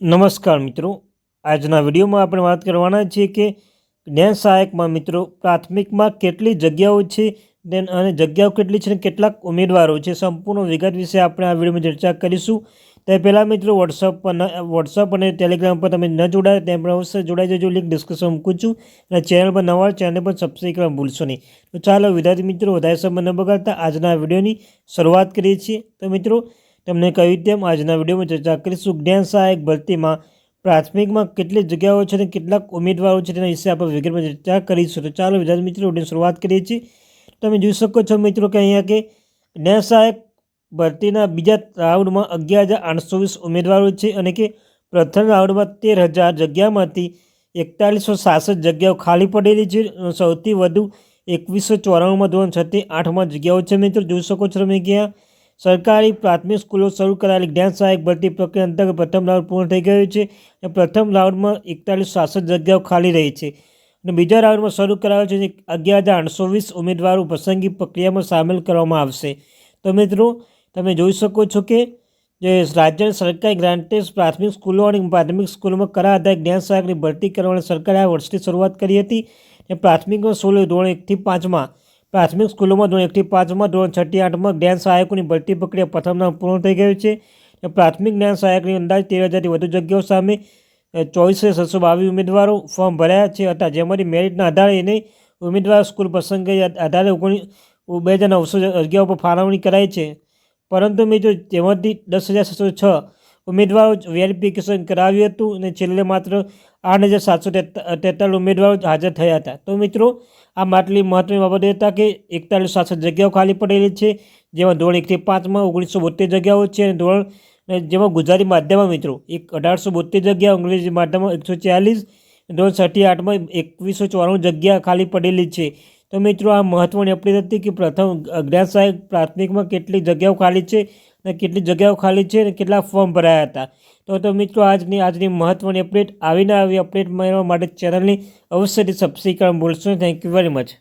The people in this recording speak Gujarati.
નમસ્કાર મિત્રો. આજના વિડીયોમાં આપણે વાત કરવાના છીએ કે જ્ઞાન સહાયકમાં મિત્રો પ્રાથમિકમાં કેટલી જગ્યાઓ છે દેન અને જગ્યાઓ કેટલી છે અને કેટલાક ઉમેદવારો છે. સંપૂર્ણ વિગત વિશે આપણે આ વિડીયોમાં ચર્ચા કરીશું. તે પહેલાં મિત્રો વોટ્સઅપ પર વોટ્સઅપ અને ટેલિગ્રામ પર તમે ન જોડાય તેમ પણ અવશ્ય જોડાઈ જજો. લિંક ડિસ્કશન મૂકું છું. અને ચેનલ પર નવા ચેનલ પર સબસ્ક્રાઈબ કરવા ભૂલશો નહીં. તો ચાલો વિદ્યાર્થી મિત્રો વધારે સમય ન બગાડતા આજના વિડીયોની શરૂઆત કરીએ છીએ. તો મિત્રો તમને કહ્યું તેમ આજના વિડીયોમાં ચર્ચા કરીશું જ્ઞાન સહાયક ભરતીમાં પ્રાથમિકમાં કેટલી જગ્યાઓ છે અને કેટલાક ઉમેદવારો છે તેના વિશે આપણે વિગતમાં ચર્ચા કરીશું. તો ચાલો વિદ્યાર્થી મિત્રો, વિડીયોની શરૂઆત કરીએ છીએ. તમે જોઈ શકો છો મિત્રો કે અહીંયા કે જ્ઞાન સહાયક ભરતીના બીજા રાઉન્ડમાં અગિયાર હજાર આઠસો વીસ ઉમેદવારો છે અને કે પ્રથમ રાઉન્ડમાં તેર હજાર જગ્યામાંથી એકતાલીસો સાસઠ જગ્યાઓ ખાલી પડેલી છે. સૌથી વધુ એકવીસો ચોરાણુંમાં ધોરણ છથી આઠમાં જગ્યાઓ છે મિત્રો. જોઈ શકો છો તમે કે આ સરકારી પ્રાથમિક સ્કૂલો શરૂ કરાયેલી જ્ઞાન સહાયક ભરતી પ્રક્રિયા અંતર્ગત પ્રથમ રાઉન્ડ પૂર્ણ થઈ ગયો છે અને પ્રથમ રાઉન્ડમાં એકતાલીસ સાસઠ જગ્યાઓ ખાલી રહી છે. અને બીજા રાઉન્ડમાં શરૂ કરાયો છે અગિયાર હજાર આઠસો વીસ ઉમેદવારો પસંદગી પ્રક્રિયામાં સામેલ કરવામાં આવશે. તો મિત્રો, તમે જોઈ શકો છો કે જે રાજ્ય સરકારી ગ્રાન્ટેડ પ્રાથમિક સ્કૂલો અને પ્રાથમિક સ્કૂલોમાં કરા આધારિત જ્ઞાન સહાયકની ભરતી કરવાની સરકારે આ વર્ષથી શરૂઆત કરી હતી. અને પ્રાથમિકમાં સ્કૂલો ધોરણ એકથી પાંચમાં પ્રાથમિક સ્કૂલોમાં ધોરણ એકથી પાંચમાં, ધોરણ છઠ્ઠી આઠમાં જ્ઞાન સહાયકોની ભરતી પ્રક્રિયા પ્રથમ નામ પૂર્ણ થઈ ગયું છે. પ્રાથમિક જ્ઞાન સહાયકની અંદાજ તેર હજારથી વધુ જગ્યાઓ સામે ચોવીસ છસો બાવીસ ઉમેદવારો ફોર્મ ભર્યા છે હતા, જેમાંથી મેરિટના આધારે એને ઉમેદવાર સ્કૂલ પસંદગી આધારે ઓગણીસ બે હજાર નવસો જગ્યાઓ પર ફાળવણી કરાઈ છે. પરંતુ મિત્રો તેમાંથી દસ હજાર છસો છ ઉમેદવારો વેરિફિકેશન કરાવ્યું હતું અને છેલ્લે માત્ર આઠ હજાર સાતસો તેતાલીસ ઉમેદવારો હાજર થયા હતા. તો મિત્રો આ માટલી મહત્વની બાબત એ હતા કે એકતાલીસ સાસઠ જગ્યાઓ ખાલી પડેલી છે, જેમાં ધોરણ એકથી પાંચમાં ઓગણીસો બોતેર જગ્યાઓ છે અને ધોરણ જેમાં ગુજરાતી માધ્યમમાં મિત્રો, એક અઢારસો બોતેર જગ્યા, અંગ્રેજી માધ્યમમાં એકસો ચાલીસ ધોરણ છઠ્ઠી આઠમાં એકવીસો ચોરાણું જગ્યા ખાલી પડેલી છે. તો મિત્રો આ મહત્ત્વની અપડેટ હતી કે પ્રથમ જ્ઞાન સહાયક પ્રાથમિકમાં કેટલી જગ્યાઓ ખાલી છે અને કેટલી જગ્યાઓ ખાલી છે અને કેટલા ફોર્મ ભરાયા હતા. તો તો મિત્રો આજની આજની મહત્ત્વની અપડેટ આવીને આવી અપડેટ મેળવવા માટે ચેનલની અવશ્યથી સબસ્ક્રાઈબ ભૂલશો થેન્ક યુ વેરી મચ